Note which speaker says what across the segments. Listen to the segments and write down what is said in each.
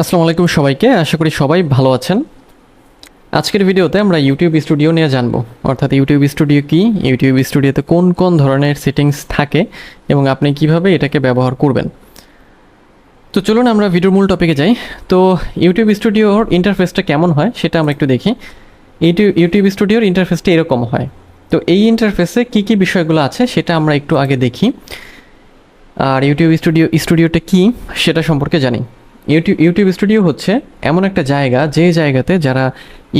Speaker 1: আসসালামু আলাইকুম সবাইকে। আশা করি সবাই ভালো আছেন। আজকের ভিডিওতে আমরা ইউটিউব স্টুডিও নিয়ে জানব। অর্থাৎ ইউটিউব স্টুডিও কি? ইউটিউব স্টুডিওতে কোন কোন ধরনের সেটিংস থাকে? এবং আপনি কীভাবে এটাকে ব্যবহার করবেন? তো চলুন আমরা ভিডিওর মূল টপিকে যাই। তো ইউটিউব স্টুডিওর ইন্টারফেসটা কেমন হয় সেটা আমরা একটু দেখি। ইউটিউব ইউটিউব স্টুডিওর ইন্টারফেসটা এরকম হয়। তো এই ইন্টারফেসে কী কী বিষয়গুলো আছে সেটা আমরা একটু আগে দেখি। আর ইউটিউব স্টুডিও স্টুডিওটা কি সেটা সম্পর্কে জানি। ইউটিউব ইউটিউব স্টুডিও হচ্ছে এমন একটা জায়গা, যে জায়গাতে যারা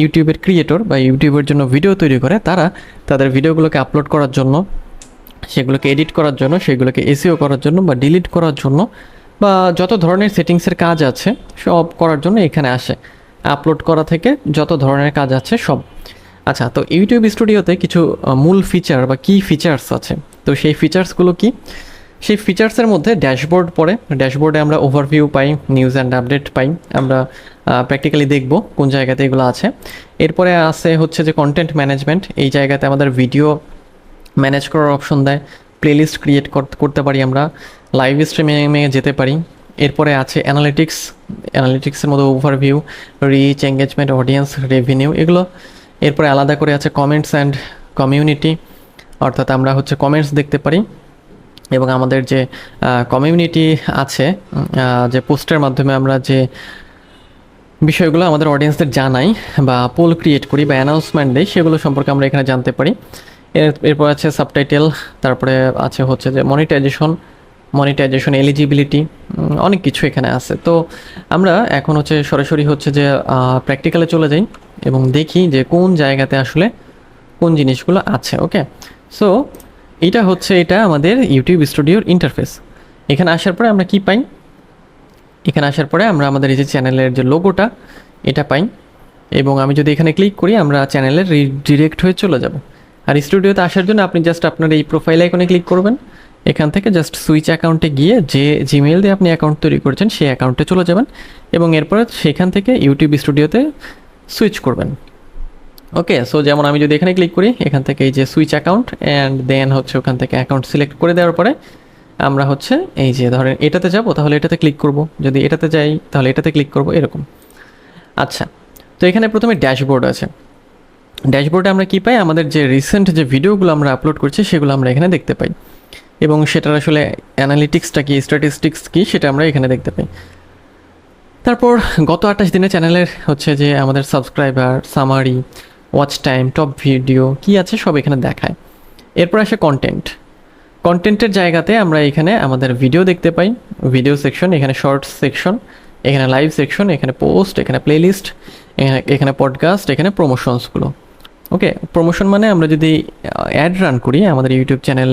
Speaker 1: ইউটিউবের ক্রিয়েটর বা ইউটিউবের জন্য ভিডিও তৈরি করে, তারা তাদের ভিডিওগুলোকে আপলোড করার জন্য, সেগুলোকে এডিট করার জন্য, সেগুলোকে এসিও করার জন্য বা ডিলিট করার জন্য বা যত ধরনের সেটিংসের কাজ আছে, সব করার জন্য এখানে আসে। আপলোড করা থেকে যত ধরনের কাজ আছে, সব। আচ্ছা তো ইউটিউব স্টুডিওতে কিছু মূল ফিচার বা কি ফিচার্স আছে। তো সেই ফিচার্সগুলো কি? সেই ফিচার্সের মধ্যে ড্যাশবোর্ড পড়ে। ড্যাশবোর্ডে আমরা ওভারভিউ পাই নিউজ অ্যান্ড আপডেট পাই। আমরা প্র্যাকটিক্যালি দেখব কোন জায়গাতে এগুলো আছে। এরপরে আছে হচ্ছে যে কন্টেন্ট ম্যানেজমেন্ট এই জায়গাতে আমাদের ভিডিও ম্যানেজ করার অপশন দেয়। প্লেলিস্ট ক্রিয়েট করতে পারি আমরা। লাইভ স্ট্রিমিংয়ে যেতে পারি। এরপরে আছে অ্যানালিটিক্স অ্যানালিটিক্সের মধ্যে overview reach engagement audience revenue এগুলো। এরপরে আলাদা করে আছে কমেন্টস অ্যান্ড কমিউনিটি অর্থাৎ আমরা হচ্ছে কমেন্টস দেখতে পারি। এবং আমাদের যে কমিউনিটি আছে যে পোস্টের মাধ্যমে আমরা যে বিষয়গুলো আমাদের অডিয়েন্সদের জানাই বা পোল ক্রিয়েট করি বা অ্যানাউন্সমেন্ট দেই, সেগুলো সম্পর্কে আমরা এখানে জানতে পারি। এর, এরপর আছে সাবটাইটেল তারপরে আছে হচ্ছে যে মনিটাইজেশন মনিটাইজেশন এলিজিবিলিটি অনেক কিছু এখানে আছে। তো আমরা এখন হচ্ছে সরাসরি হচ্ছে যে প্র্যাকটিক্যালে চলে যাই এবং দেখি যে কোন জায়গাতে আসলে কোন জিনিসগুলো আছে ওকে সো এটা হচ্ছে এটা আমাদের ইউটিউব স্টুডিওর ইন্টারফেস এখানে আসার পরে আমরা কি পাই? এখানে আসার পরে আমরা আমাদের এই যে চ্যানেলের যে লোগোটা এটা পাই। এবং আমি যদি এখানে ক্লিক করি, আমরা চ্যানেলের ডিরেক্ট হয়ে চলে যাব। আর স্টুডিওতে আসার জন্য আপনি জাস্ট আপনার এই প্রোফাইল আইকনে ক্লিক করবেন। এখান থেকে জাস্ট সুইচ অ্যাকাউন্টে গিয়ে যে জিমেইল দিয়ে আপনি অ্যাকাউন্ট তৈরি করেছেন, সেই অ্যাকাউন্টে চলে যাবেন। এবং এরপরে সেখান থেকে ইউটিউব স্টুডিওতে সুইচ করবেন। ওকে সো যেমন আমি যদি এখানে ক্লিক করি, এখান থেকে এই যে সুইচ অ্যাকাউন্ট অ্যান্ড দেন হচ্ছে ওখান থেকে অ্যাকাউন্ট সিলেক্ট করে দেওয়ার পরে আমরা হচ্ছে এই যে ধরেন এটাতে যাব, তাহলে এটাতে ক্লিক করব। যদি এটাতে যাই, তাহলে এটাতে ক্লিক করব, এরকম। আচ্ছা তো এখানে প্রথমে ড্যাশবোর্ড আছে। ড্যাশবোর্ডে আমরা কি পাই? আমাদের যে রিসেন্ট যে ভিডিওগুলো আমরা আপলোড করছি, সেগুলো আমরা এখানে দেখতে পাই। এবং সেটার আসলে অ্যানালিটিক্সটা কি স্ট্যাটিস্টিক্স কি, সেটা আমরা এখানে দেখতে পাই। তারপর গত আঠাশ দিনে চ্যানেলের হচ্ছে যে আমাদের subscriber summary watch time top video কি আছে সব এখানে দেখায়। এরপর আসে কন্টেন্ট কন্টেন্টের জায়গাতে আমরা এখানে আমাদের ভিডিও দেখতে পাই। ভিডিও সেকশন এখানে শর্টস সেকশন এখানে লাইভ সেকশন এখানে পোস্ট এখানে প্লেলিস্ট এখানে এখানে পডকাস্ট এখানে প্রমোশনসগুলো ওকে প্রমোশন মানে আমরা যদি অ্যাড রান করি আমাদের ইউটিউব চ্যানেল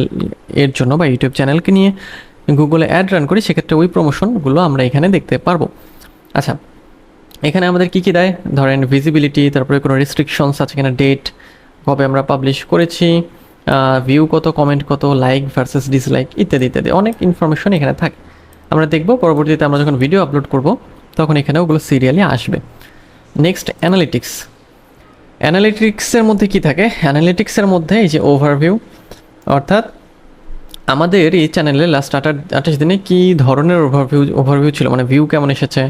Speaker 1: এর জন্য বা ইউটিউব চ্যানেলকে নিয়ে গুগলে অ্যাড রান করি, সেক্ষেত্রে ওই প্রমোশনগুলো আমরা এখানে দেখতে পারব। আচ্ছা এখানে আমাদের কী কী দেয়? ধরেন ভিজিবিলিটি তারপরে কোনো রেস্ট্রিকশনস আছে কিনা ডেট কবে আমরা পাবলিশ করেছি ভিউ কত কমেন্ট কত লাইক ভার্সেস ডিসলাইক ইত্যাদি ইত্যাদি। অনেক ইনফরমেশন এখানে থাকে। আমরা দেখব, পরবর্তীতে আমরা যখন ভিডিও আপলোড করব, তখন এখানে ওগুলো সিরিয়ালি আসবে। নেক্সট অ্যানালিটিক্স অ্যানালিটিক্সের মধ্যে কি থাকে? অ্যানালিটিক্সের মধ্যে এই যে ওভারভিউ অর্থাৎ আমাদের এই চ্যানেলে লাস্ট আঠাশ আঠাশ দিনে কী ধরনের ওভারভিউ ওভারভিউ ছিল? মানে ভিউ কেমন এসেছে?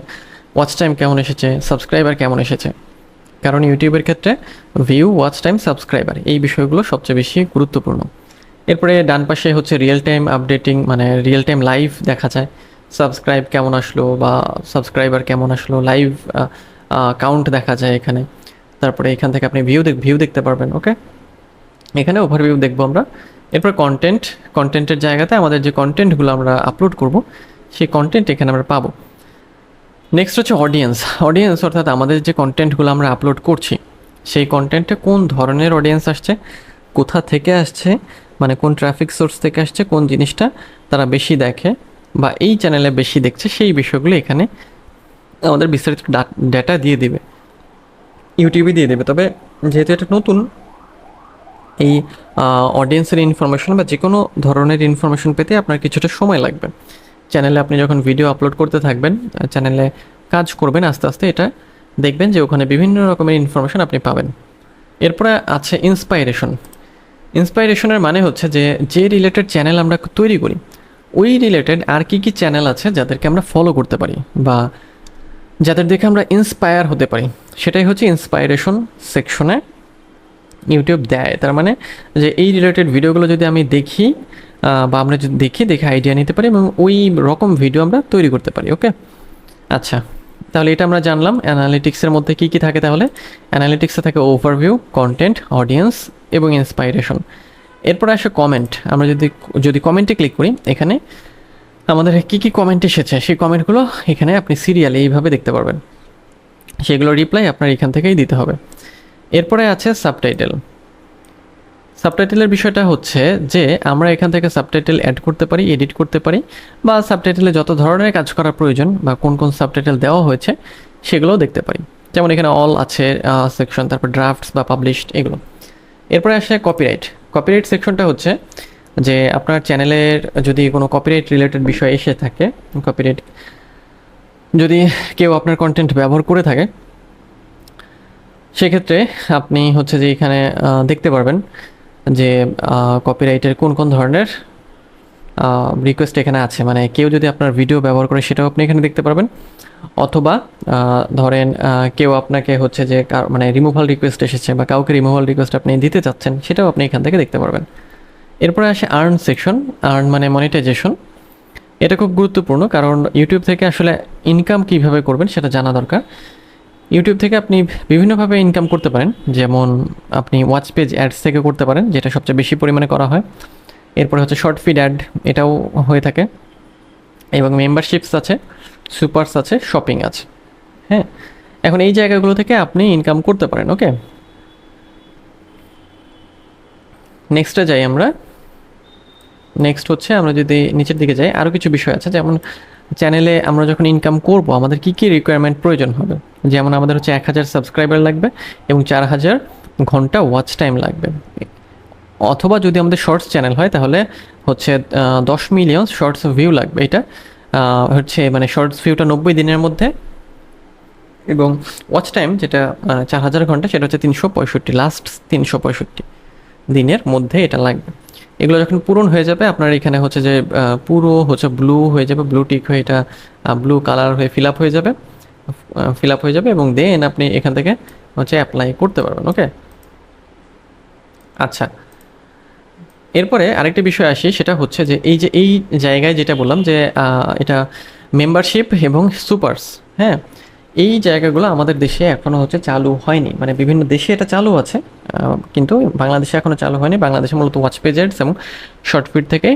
Speaker 1: ওয়াচ টাইম কেমন এসেছে? সাবস্ক্রাইবার কেমন এসেছে? কারণ ইউটিউবের ক্ষেত্রে ভিউ ওয়াচ টাইম সাবস্ক্রাইবার এই বিষয়গুলো সবচেয়ে বেশি গুরুত্বপূর্ণ। এরপরে ডান পাশে হচ্ছে রিয়েল টাইম আপডেটিং মানে রিয়েল টাইম লাইভ দেখা যায়। সাবস্ক্রাইব কেমন আসলো বা সাবস্ক্রাইবার কেমন আসলো? লাইভ কাউন্ট দেখা যায় এখানে। তারপরে এখান থেকে আপনি ভিউ দেখ ভিউ দেখতে পারবেন ওকে এখানে ওভারভিউ দেখব আমরা। এরপর কন্টেন্ট কন্টেন্টের জায়গাতে আমাদের যে কন্টেন্টগুলো আমরা আপলোড করব, সেই কন্টেন্ট এখানে আমরা পাবো। নেক্সট হচ্ছে অডিয়েন্স অডিয়েন্স অর্থাৎ আমাদের যে কন্টেন্টগুলো আমরা আপলোড করছি, সেই কন্টেন্টে কোন ধরনের অডিয়েন্স আসছে, কোথা থেকে আসছে মানে কোন ট্রাফিক সোর্স থেকে আসছে, কোন জিনিসটা তারা বেশি দেখে বা এই চ্যানেলে বেশি দেখছে, সেই বিষয়গুলো এখানে আমাদের বিস্তারিত ডেটা দিয়ে দিবে। ইউটিউবে দিয়ে দেবে। তবে যেহেতু এটা নতুন, এই অডিয়েন্সের ইনফরমেশন বা যে কোনো ধরনের ইনফরমেশন পেতে আপনার কিছুটা সময় লাগবে। চ্যানেলে আপনি যখন ভিডিও আপলোড করতে থাকবেন চ্যানেলে কাজ করবেন আস্তে আস্তে, এটা দেখবেন যে ওখানে বিভিন্ন রকমের ইনফরমেশন আপনি পাবেন। এরপরে আছে ইন্সপাইরেশন ইন্সপাইরেশনের মানে হচ্ছে যে যে রিলেটেড চ্যানেল আমরা তৈরি করি, ওই রিলেটেড আর কি কি চ্যানেল আছে যাদেরকে আমরা ফলো করতে পারি বা যাদের দেখে আমরা ইন্সপায়ার হতে পারি। সেটাই হচ্ছে ইন্সপায়ারেশন সেকশনে ইউটিউব দেয়। তার মানে যে এই রিলেটেড ভিডিওগুলো যদি আমি দেখি বা আমরা যদি দেখি, দেখে আইডিয়া নিতে পারি এবং ওই রকম ভিডিও আমরা তৈরি করতে পারি ওকে আচ্ছা। তাহলে এটা আমরা জানলাম অ্যানালিটিক্সের মধ্যে কী কী থাকে তাহলে? অ্যানালিটিক্সে থাকে ওভারভিউ কন্টেন্ট অডিয়েন্স এবং ইন্সপাইরেশন এরপরে আসে কমেন্ট আমরা যদি যদি কমেন্টে ক্লিক করি, এখানে আমাদের কী কী কমেন্ট এসেছে, সেই কমেন্টগুলো এখানে আপনি সিরিয়ালে এইভাবে দেখতে পারবেন। সেগুলো রিপ্লাই আপনার এখান থেকেই দিতে হবে। এরপরে আছে সাবটাইটেল সাবটাইটেলের বিষয়টা হচ্ছে যে আমরা এখান থেকে সাবটাইটেল অ্যাড করতে পারি এডিট করতে পারি বা সাবটাইটেলে যত ধরনের কাজ করা প্রয়োজন বা কোন কোন সাবটাইটেল দেওয়া হয়েছে সেগুলোও দেখতে পারি। যেমন এখানে অল আছে সেকশন তারপর ড্রাফটস বা পাবলিশড এগুলো। এরপরে আসে কপিরাইট কপিরাইট সেকশনটা হচ্ছে যে আপনার চ্যানেলের যদি কোনো কপিরাইট রিলেটেড বিষয় এসে থাকে কপিরাইট যদি কেউ আপনার কন্টেন্ট ব্যবহার করে থাকে, সেক্ষেত্রে আপনি হচ্ছে যে এখানে দেখতে পারবেন যে কপিরাইটের কোন কোন ধরনের রিকোয়েস্ট এখানে আছে? মানে কেউ যদি আপনার ভিডিও ব্যবহার করে সেটাও আপনি এখানে দেখতে পারবেন। অথবা ধরেন কেউ আপনাকে হচ্ছে যে মানে রিমুভাল রিকোয়েস্ট এসেছে বা কাউকে রিমুভাল রিকোয়েস্ট আপনি দিতে চাচ্ছেন, সেটাও আপনি এখান থেকে দেখতে পারবেন। এরপরে আসে আর্ন সেকশন আর্ন মানে মনিটাইজেশন এটা খুব গুরুত্বপূর্ণ কারণ ইউটিউব থেকে আসলে ইনকাম কীভাবে করবেন সেটা জানা দরকার। ইউটিউব থেকে আপনি বিভিন্নভাবে ইনকাম করতে পারেন। যেমন আপনি ওয়াচ পেজ অ্যাডস থেকে করতে পারেন, যেটা সবচেয়ে বেশি পরিমাণে করা হয়। এরপরে হচ্ছে শর্ট ফিড অ্যাড এটাও হয়ে থাকে। এবং মেম্বারশিপস আছে সুপারস আছে শপিং আছে। হ্যাঁ এখন এই জায়গাগুলো থেকে আপনি ইনকাম করতে পারেন ওকে নেক্সটে যাই আমরা। নেক্সট হচ্ছে আমরা যদি নিচের দিকে যাই আরও কিছু বিষয় আছে, যেমন চ্যানেলে আমরা যখন ইনকাম করব, আমাদের কী কী রিকোয়ারমেন্ট প্রয়োজন হবে? যেমন আমাদের হচ্ছে এক হাজার সাবস্ক্রাইবার লাগবে এবং চার হাজার ঘণ্টা ওয়াচ টাইম লাগবে। অথবা যদি আমাদের শর্টস চ্যানেল হয়, তাহলে হচ্ছে দশ মিলিয়ন শর্টস ভিউ লাগবে। এটা হচ্ছে মানে শর্টস ভিউটা নব্বই দিনের মধ্যে এবং ওয়াচ টাইম যেটা চার হাজার ঘণ্টা, সেটা হচ্ছে তিনশো পঁয়ষট্টি লাস্ট তিনশো পঁয়ষট্টি দিনের মধ্যে এটা লাগবে। এগুলো যখন পূরণ হয়ে যাবে, আপনার এখানে হচ্ছে যে পুরো হচ্ছে ব্লু হয়ে যাবে ব্লু টিক হয়ে এটা ব্লু কালার হয়ে ফিল আপ হয়ে যাবে ফিল আপ হয়ে যাবে এবং দেন আপনি এখান থেকে হচ্ছে অ্যাপ্লাই করতে পারবেন ওকে আচ্ছা। এরপরে আরেকটা বিষয় আসি, সেটা হচ্ছে যে এই যে, এই জায়গায় যেটা বললাম যে এটা মেম্বারশিপ এবং সুপারস হ্যাঁ? এই জায়গাগুলো আমাদের দেশে এখনও হচ্ছে চালু হয়নি। মানে বিভিন্ন দেশে এটা চালু আছে কিন্তু বাংলাদেশে এখনও চালু হয়নি। বাংলাদেশে মূলত ওয়াচ পেজেস এবং শর্ট ফিড থেকে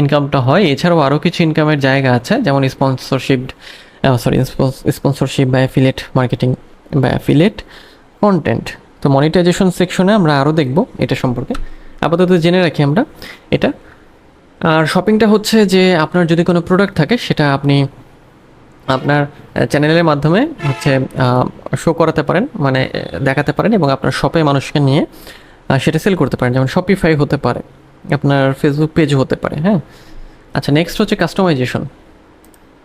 Speaker 1: ইনকামটা হয়। এছাড়াও আরও কিছু ইনকামের জায়গা আছে, যেমন স্পন্সরশিপ সরি স্পন্সরশিপ বা অ্যাফিলেট মার্কেটিং বা অ্যাফিলেট কন্টেন্ট তো মনিটাইজেশন সেকশনে আমরা আরও দেখব এটা সম্পর্কে। আপাতত জেনে রাখি আমরা এটা। আর শপিংটা হচ্ছে যে আপনার যদি কোনো প্রোডাক্ট থাকে, সেটা আপনি আপনার চ্যানেলের মাধ্যমে হচ্ছে শো করাতে পারেন মানে দেখাতে পারেন এবং আপনার শপে মানুষকে নিয়ে সেটা সেল করতে পারেন। যেমন শপিফাই হতে পারে, আপনার ফেসবুক পেজ হতে পারে হ্যাঁ? আচ্ছা নেক্সট হচ্ছে কাস্টমাইজেশন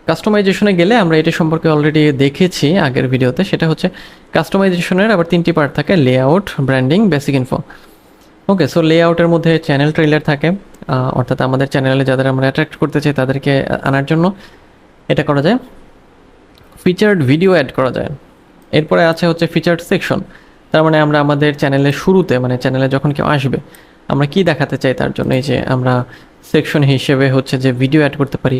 Speaker 1: কাস্টমাইজেশনে গেলে আমরা এটা সম্পর্কে অলরেডি দেখেছি আগের ভিডিওতে সেটা হচ্ছে কাস্টমাইজেশনের আবার তিনটি পার্ট থাকে layout branding basic info okay so লেআউটের মধ্যে চ্যানেল ট্রেলার থাকে অর্থাৎ আমাদের চ্যানেলে যাদের আমরা অ্যাট্রাক্ট করতে চাই তাদেরকে আনার জন্য এটা করা যায়। ফিচার্ড ভিডিও অ্যাড করা যায়। এরপরে আছে হচ্ছে ফিচার্ড সেকশন তার মানে আমরা আমাদের চ্যানেলের শুরুতে মানে চ্যানেলে যখন কেউ আসবে, আমরা কি দেখাতে চাই তার জন্য? এই যে আমরা সেকশন হিসেবে হচ্ছে যে ভিডিও অ্যাড করতে পারি।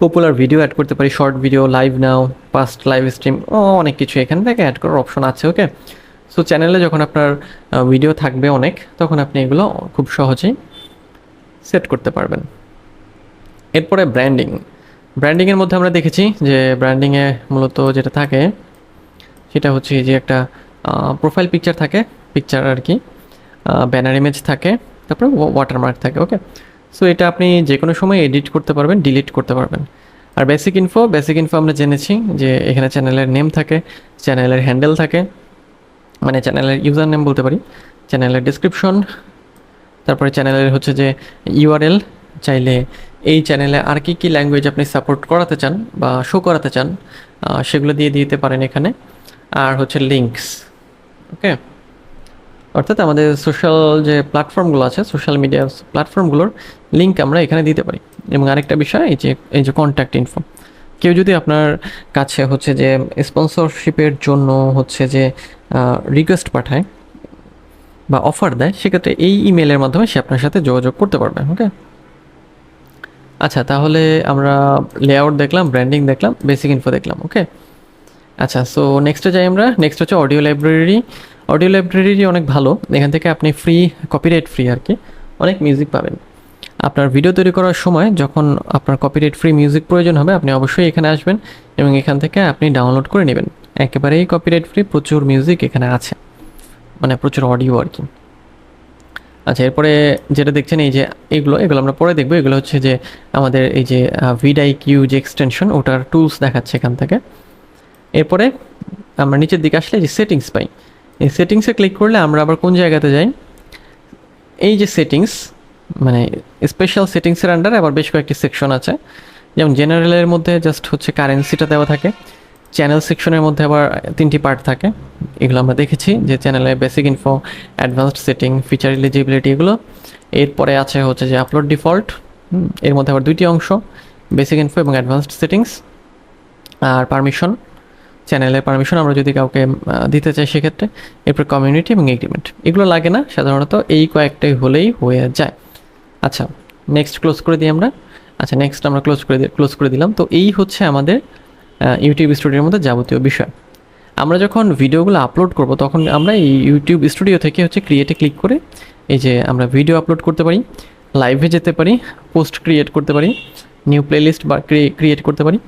Speaker 1: পপুলার ভিডিও অ্যাড করতে পারি। Short video live now past live stream ও অনেক কিছু এখান থেকে অ্যাড করার অপশন আছে ওকে সো চ্যানেলে যখন আপনার ভিডিও থাকবে অনেক, তখন আপনি এগুলো খুব সহজেই সেট করতে পারবেন। এরপরে ব্র্যান্ডিং ব্র্যান্ডিংয়ের মধ্যে আমরা দেখেছি যে ব্র্যান্ডিংয়ে মূলত যেটা থাকে, সেটা হচ্ছে যে একটা প্রোফাইল পিকচার থাকে পিকচার আর কি ব্যানার ইমেজ থাকে, তারপরে ওয়াটারমার্ক থাকে ওকে সো এটা আপনি যে কোনো সময় এডিট করতে পারবেন ডিলিট করতে পারবেন। আর বেসিক ইনফো বেসিক ইনফো আমরা জেনেছি যে এখানে চ্যানেলের নেম থাকে চ্যানেলের হ্যান্ডেল থাকে মানে চ্যানেলের ইউজার নেম বলতে পারি চ্যানেলের ডিসক্রিপশন তারপরে চ্যানেলের হচ্ছে যে ইউআরএল চাইলে এই চ্যানেলে আর কি কি ল্যাঙ্গুয়েজ আপনি সাপোর্ট করাতে চান বা শো করাতে চান সেগুলো দিয়ে দিতে পারেন এখানে। আর হচ্ছে লিঙ্কস ওকে অর্থাৎ আমাদের সোশ্যাল যে প্ল্যাটফর্মগুলো আছে সোশ্যাল মিডিয়া প্ল্যাটফর্মগুলোর লিঙ্ক আমরা এখানে দিতে পারি। এবং আরেকটা বিষয়, এই যে এই যে কন্ট্যাক্ট ইনফো কেউ যদি আপনার কাছে হচ্ছে যে স্পন্সরশিপের জন্য হচ্ছে যে রিকোয়েস্ট পাঠায় বা অফার দেয়, সেক্ষেত্রে এই ইমেলের মাধ্যমে সে আপনার সাথে যোগাযোগ করতে পারবে ওকে আচ্ছা তাহলে আমরা লেআউট দেখলাম ব্র্যান্ডিং দেখলাম বেসিক ইনফো দেখলাম ওকে আচ্ছা সো নেক্সটে যাই আমরা নেক্সট হচ্ছে অডিও লাইব্রেরি অডিও লাইব্রেরি অনেক ভালো, এখান থেকে আপনি ফ্রি কপিরাইট ফ্রি আর কি, অনেক মিউজিক পাবেন। আপনার ভিডিও তৈরি করার সময় যখন আপনার কপিরাইট ফ্রি মিউজিক প্রয়োজন হবে, আপনি অবশ্যই এখানে আসবেন এবং এখান থেকে আপনি ডাউনলোড করে নেবেন। একেবারেই কপিরাইট ফ্রি প্রচুর মিউজিক এখানে আছে মানে প্রচুর অডিও আর কি। আচ্ছা এরপরে যেটা দেখছেন, এই যে এগুলো এগুলো আমরা পরে দেখব। এগুলো হচ্ছে যে আমাদের এই যে ভিডাই কিউ যে এক্সটেনশন ওটার টুলস দেখাচ্ছে এখান থেকে। এরপরে আমরা নিচের দিকে আসলে যে সেটিংস পাই। এই সেটিংসে ক্লিক করলে আমরা আবার কোন জায়গাতে যাই? এই যে সেটিংস মানে স্পেশাল সেটিংসের আন্ডারে আবার বেশ কয়েকটি সেকশন আছে। যেমন জেনারেলের মধ্যে জাস্ট হচ্ছে কারেন্সিটা দেওয়া থাকে। চ্যানেল সেকশনের মধ্যে আবার তিনটি পার্ট থাকে। এগুলো আমরা দেখেছি যে চ্যানেলে basic info advanced setting feature eligibility এগুলো। এরপরে আছে হচ্ছে যে আপলোড ডিফল্ট এর মধ্যে আবার দুইটি অংশ বেসিক ইনফো এবং অ্যাডভান্সড সেটিংস আর পারমিশন চ্যানেলের পারমিশন আমরা যদি কাউকে দিতে চাই সেক্ষেত্রে এরপর কমিউনিটি এবং এগ্রিমেন্ট এগুলো লাগে না, সাধারণত এই কয়েকটাই হলেই হয়ে যায়। আচ্ছা নেক্সট ক্লোজ করে দিই আমরা। আচ্ছা নেক্সট আমরা ক্লোজ করে ক্লোজ করে দিলাম। তো এই হচ্ছে আমাদের ইউটিউব স্টুডিওর মধ্যে যাবতীয় বিষয়। আমরা যখন ভিডিওগুলো আপলোড করব, তখন আমরা এই ইউটিউব স্টুডিও থেকে হচ্ছে ক্রিয়েটে ক্লিক করে এই যে আমরা ভিডিও আপলোড করতে পারি লাইভে যেতে পারি পোস্ট ক্রিয়েট করতে পারি নিউ প্লেলিস্ট বা ক্রিয়েট করতে পারি,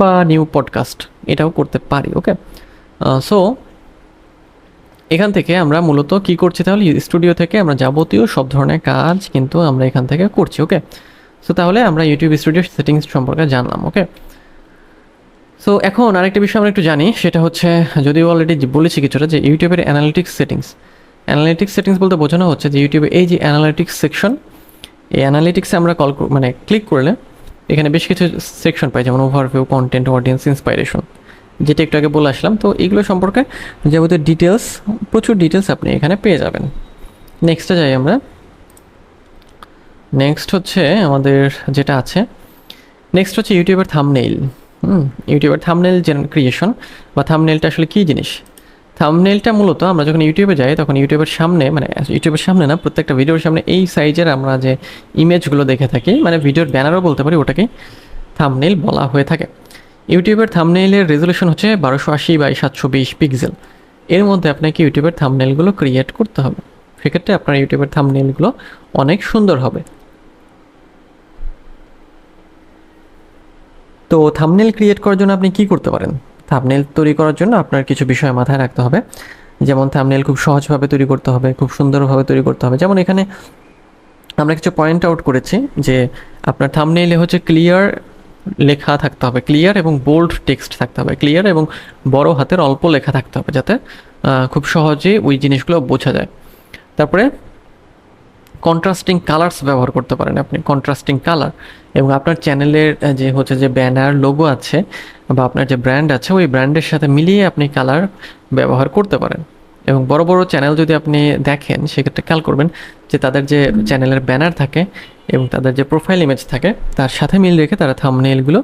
Speaker 1: বা নিউ পডকাস্ট এটাও করতে পারি ওকে সো এখান থেকে আমরা মূলত কি করছি তাহলে? স্টুডিও থেকে আমরা যাবতীয় সব ধরনের কাজ কিন্তু আমরা এখান থেকে করছি ওকে সো তাহলে আমরা ইউটিউব স্টুডিও সেটিংস সম্পর্কে জানলাম ওকে সো এখন আরেকটা বিষয় আমরা একটু জানি, সেটা হচ্ছে, যদিও অলরেডি বলেছি কিছুটা, যে ইউটিউবের অ্যানালিটিক্স সেটিংস অ্যানালিটিক্স সেটিংস বলতে বোঝানো হচ্ছে যে ইউটিউবে এই যে অ্যানালিটিক্স সেকশন এই অ্যানালিটিক্সে আমরা কল মানে ক্লিক করলে এখানে বেশ কিছু সেকশন পাই, যেমন ওভারভিউ কন্টেন্ট অডিয়েন্স ইন্সপাইরেশন যেটা একটু আগে বলে আসলাম, তো এগুলো সম্পর্কে যাবতীয় ডিটেলস প্রচুর ডিটেলস আপনি এখানে পেয়ে যাবেন। নেক্সটে যাই আমরা। নেক্সট হচ্ছে আমাদের যেটা আছে। নেক্সট হচ্ছে ইউটিউবের থামনেইল হুম ইউটিউবের থামনেল ক্রিয়েশন বা থামনেলটা আসলে কী জিনিস? থামনেলটা মূলত আমরা যখন ইউটিউবে যাই, তখন ইউটিউবের সামনে মানে ইউটিউবের সামনে না, প্রত্যেকটা ভিডিওর সামনে এই সাইজের আমরা যে ইমেজগুলো দেখে থাকি মানে ভিডিওর ব্যানারও বলতে পারি, ওটাকে থামনেল বলা হয়ে থাকে। ইউটিউবের থামনেলের রেজলিউশন হচ্ছে বারোশো আশি বাই সাতশো বিশ পিক্সেল এর মধ্যে আপনাকে ইউটিউবের থামনেলগুলো ক্রিয়েট করতে হবে। সেক্ষেত্রে আপনার ইউটিউবের থামনেলগুলো অনেক সুন্দর হবে। তো থামনেল ক্রিয়েট করার জন্য আপনি কি করতে পারেন? থামনেল তৈরি করার জন্য আপনার কিছু বিষয় মাথায় রাখতে হবে। যেমন থামনেল খুব সহজভাবে তৈরি করতে হবে, খুব সুন্দরভাবে তৈরি করতে হবে। যেমন এখানে আমরা কিছু পয়েন্ট আউট করেছি যে আপনার থামনেইলে হচ্ছে ক্লিয়ার লেখা থাকতে হবে। ক্লিয়ার এবং বোল্ড টেক্সট থাকতে হবে। ক্লিয়ার এবং বড় হাতের অল্প লেখা থাকতে হবে যাতে খুব সহজে ওই জিনিসগুলো বোঝা যায়। তারপরে কন্ট্রাস্টিং কালার্স ব্যবহার করতে পারেন আপনি কন্ট্রাস্টিং কালার এবং আপনার চ্যানেলের যে হচ্ছে যে ব্যানার লোগো আছে বা আপনার যে ব্র্যান্ড আছে, ওই ব্র্যান্ডের সাথে মিলিয়ে আপনি কালার ব্যবহার করতে পারেন। এবং বড় বড় চ্যানেল যদি আপনি দেখেন, সেক্ষেত্রে খেয়াল করবেন যে তাদের যে চ্যানেলের ব্যানার থাকে এবং তাদের যে প্রোফাইল ইমেজ থাকে, তার সাথে মিল রেখে তারা থামনেইলগুলো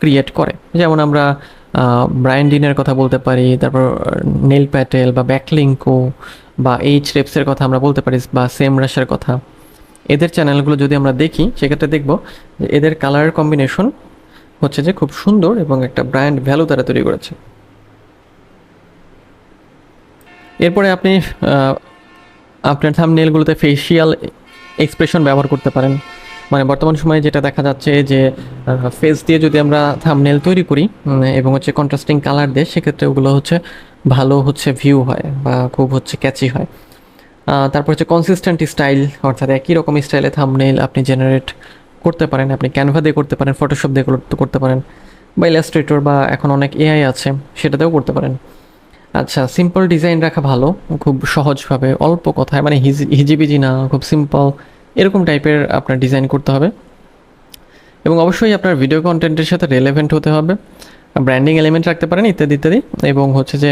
Speaker 1: ক্রিয়েট করে। যেমন আমরা ব্রাইন্ডিনের কথা বলতে পারি, তারপর নেল প্যাটেল বা ব্যাকলিঙ্কো বা এইচ রেপসের কথা আমরা বলতে পারি, বা সেম রাশের কথা। এদের চ্যানেলগুলো যদি আমরা দেখি, সেক্ষেত্রে দেখব যে এদের কালার কম্বিনেশন হচ্ছে যে খুব সুন্দর এবং একটা ব্র্যান্ড ভ্যালু তারা তৈরি করেছে। এরপরে আপনি আপনার থামনেলগুলোতে ফেসিয়াল এক্সপ্রেশন ব্যবহার করতে পারেন। মানে বর্তমান সময়ে যেটা দেখা যাচ্ছে যে ফেস দিয়ে যদি আমরা থামনেল তৈরি করি এবং হচ্ছে কন্ট্রাস্টিং কালার দিয়ে, সেক্ষেত্রে ওগুলো হচ্ছে ভালো হচ্ছে ভিউ হয় বা খুব হচ্ছে ক্যাচি হয়। তারপর হচ্ছে কনসিস্টেন্ট স্টাইল অর্থাৎ একই রকম স্টাইলে থামনেল আপনি জেনারেট করতে পারেন, আপনি ক্যানভা দিয়ে করতে পারেন ফটোশপ দিয়ে করতে- পারেন বা ইলাস্ট্রেটর বা এখন অনেক এআই আছে, সেটাতেও করতে পারেন। আচ্ছা সিম্পল ডিজাইন রাখা ভালো, খুব সহজভাবে, অল্প কথায় মানে হিজি, হিজিবিজি না, খুব সিম্পল এরকম টাইপের আপনার ডিজাইন করতে হবে। এবং অবশ্যই আপনার ভিডিও কন্টেন্টের সাথে রেলেভেন্ট হতে হবে। ব্র্যান্ডিং এলিমেন্ট রাখতে পারেন, ইত্যাদি ইত্যাদি। এবং হচ্ছে যে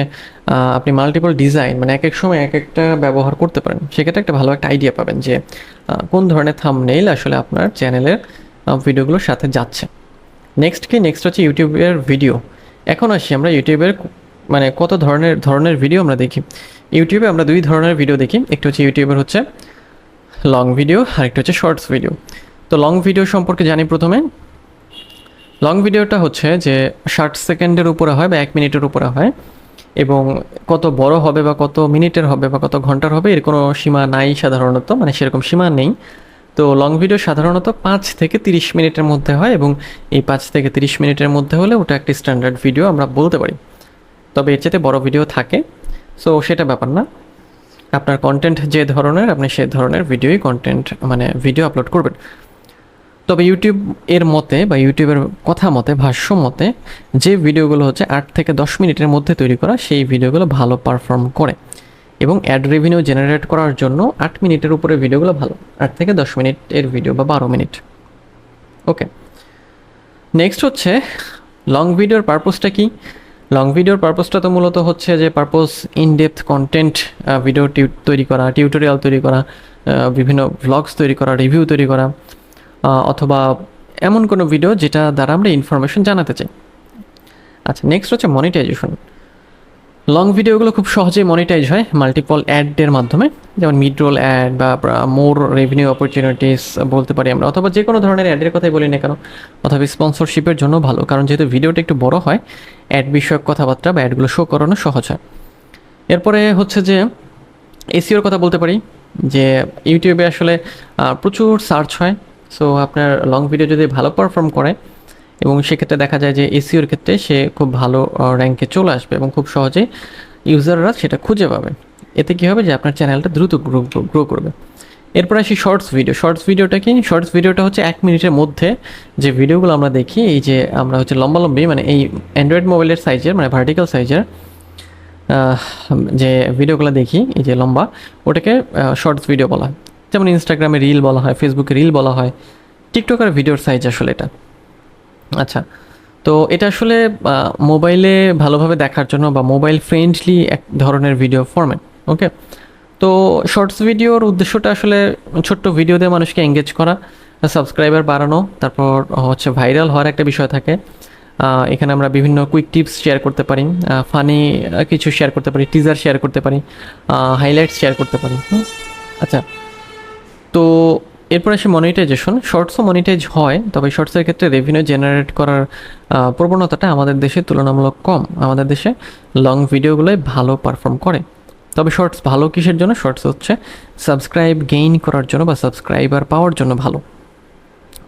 Speaker 1: আপনি মাল্টিপল ডিজাইন মানে এক এক সময় এক একটা ব্যবহার করতে পারেন। সেক্ষেত্রে একটা ভালো একটা আইডিয়া পাবেন যে কোন ধরনের থামনেইল আসলে আপনার চ্যানেলের ভিডিওগুলোর সাথে যাচ্ছে। নেক্সট কি? নেক্সট হচ্ছে ইউটিউবের ভিডিও এখন আসি আমরা ইউটিউবের মানে কত ধরনের ধরনের ভিডিও আমরা দেখি। ইউটিউবে আমরা দুই ধরনের ভিডিও দেখি। একটু হচ্ছে ইউটিউবের হচ্ছে লং ভিডিও আর একটা হচ্ছে শর্টস ভিডিও তো লং ভিডিও সম্পর্কে জানি প্রথমে। লং ভিডিওটা হচ্ছে যে ষাট সেকেন্ডের উপরে হয় বা এক মিনিটের উপরে হয় এবং কত বড় হবে বা কত মিনিটের হবে বা কত ঘণ্টার হবে এর কোনো সীমা নাই সাধারণত মানে সেরকম সীমা নেই। তো লং ভিডিও সাধারণত পাঁচ থেকে তিরিশ মিনিটের মধ্যে হয় এবং এই পাঁচ থেকে তিরিশ মিনিটের মধ্যে হলে ওটা একটি স্ট্যান্ডার্ড ভিডিও আমরা বলতে পারি। তবে এর চেয়ে বড় ভিডিও থাকে। সো সেটা ব্যাপার না। আপনার কন্টেন্ট যে ধরনের, আপনি সে ধরনের ভিডিওই কন্টেন্ট মানে ভিডিও আপলোড করবেন। তবে ইউটিউব এর মতে বা ইউটিউবের কথা মতে, ভাষ্য মতে, যে ভিডিওগুলো হচ্ছে আট থেকে দশ মিনিটের মধ্যে তৈরি করা, সেই ভিডিওগুলো ভালো পারফর্ম করে। এবং অ্যাড রেভিনিউ জেনারেট করার জন্য আট মিনিটের উপরে ভিডিওগুলো ভালো, আট থেকে দশ মিনিটের ভিডিও বা বারো মিনিট। ওকে নেক্সট হচ্ছে লং ভিডিওর পারপোজটা কি? লং ভিডিওর পারপোজটা তো মূলত হচ্ছে যে purpose in depth content video তৈরি করা টিউটোরিয়াল তৈরি করা বিভিন্ন ভ্লগস তৈরি করা রিভিউ তৈরি করা। অথবা এমন কোনো ভিডিও যেটা দ্বারা আমরা ইনফরমেশন জানাতে চাই। আচ্ছা নেক্সট হচ্ছে মনিটাইজেশন লং ভিডিওগুলো খুব সহজেই মনিটাইজ হয় মাল্টিপল অ্যাডের মাধ্যমে। যেমন মিড রোল অ্যাড বা মোর রেভিনিউ অপরচুনিটিস বলতে পারি আমরা, অথবা যে কোনো ধরনের অ্যাডের কথাই বলি না কেন, অথবা স্পন্সরশিপের জন্য ভালো, কারণ যেহেতু ভিডিওটা একটু বড় হয় অ্যাড বিষয়ক কথাবার্তা বা অ্যাডগুলো শো করানো সহজ হয়। এরপরে হচ্ছে যে এসিওর কথা বলতে পারি, যে ইউটিউবে আসলে প্রচুর সার্চ হয় সো আপনার লং ভিডিও যদি ভালো পারফর্ম করে, এবং সেক্ষেত্রে দেখা যায় যে এসিওর ক্ষেত্রে সে খুব ভালো র্যাঙ্কে চলে আসবে এবং খুব সহজে ইউজাররা সেটা খুঁজে পাবে। এতে কী হবে যে আপনার চ্যানেলটা দ্রুত গ্রো গ্রো করবে। এরপর আসি শর্টস ভিডিও শর্টস ভিডিওটা কি? শর্টস ভিডিওটা হচ্ছে এক মিনিটের মধ্যে যে ভিডিওগুলো আমরা দেখি, এই যে আমরা হচ্ছে লম্বালম্বি মানে এই অ্যান্ড্রয়েড মোবাইলের সাইজের মানে ভার্টিক্যাল সাইজের যে ভিডিওগুলো দেখি, এই যে লম্বা, ওটাকে শর্টস ভিডিও বলা হয়। যেমন ইনস্টাগ্রামে রিল বলা হয় ফেসবুকে রিল বলা হয় টিকটকের ভিডিওর সাইজ আসলে এটা। আচ্ছা তো এটা আসলে মোবাইলে ভালোভাবে দেখার জন্য বা মোবাইল ফ্রেন্ডলি এক ধরনের ভিডিও ফরম্যাট ওকে তো শর্টস ভিডিওর উদ্দেশ্যটা আসলে ছোট্ট ভিডিও দিয়ে মানুষকে এঙ্গেজ করা সাবস্ক্রাইবার বাড়ানো, তারপর হচ্ছে ভাইরাল হওয়ার একটা বিষয় থাকে। এখানে আমরা বিভিন্ন কুইক টিপস শেয়ার করতে পারি ফানি কিছু শেয়ার করতে পারি টিজার শেয়ার করতে পারি হাইলাইটস শেয়ার করতে পারি? আচ্ছা তো এরপর আসে মনিটাইজেশন শর্টসও মনিটাইজ হয়, তবে শর্টসের ক্ষেত্রে রেভিনিউ জেনারেট করার প্রবণতাটা আমাদের দেশে তুলনামূলক কম। আমাদের দেশে লং ভিডিওগুলোই ভালো পারফর্ম করে। তবে শর্টস ভালো কিসের জন্য? শর্টস হচ্ছে সাবস্ক্রাইব গেইন করার জন্য বা সাবস্ক্রাইবার পাওয়ার জন্য ভালো।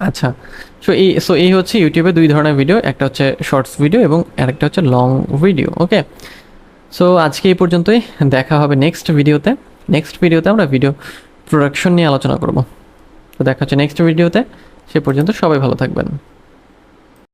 Speaker 1: আচ্ছা সো এই সো এই হচ্ছে ইউটিউবে দুই ধরনের ভিডিও একটা হচ্ছে শর্টস ভিডিও এবং আরেকটা হচ্ছে লং ভিডিও ওকে সো আজকে এই পর্যন্তই, দেখা হবে নেক্সট ভিডিওতে নেক্সট ভিডিওতে আমরা ভিডিও প্রোডাকশন নিয়ে আলোচনা করব। তো দেখা হচ্ছে নেক্সট ভিডিওতে সে পর্যন্ত সবাই ভালো থাকবেন।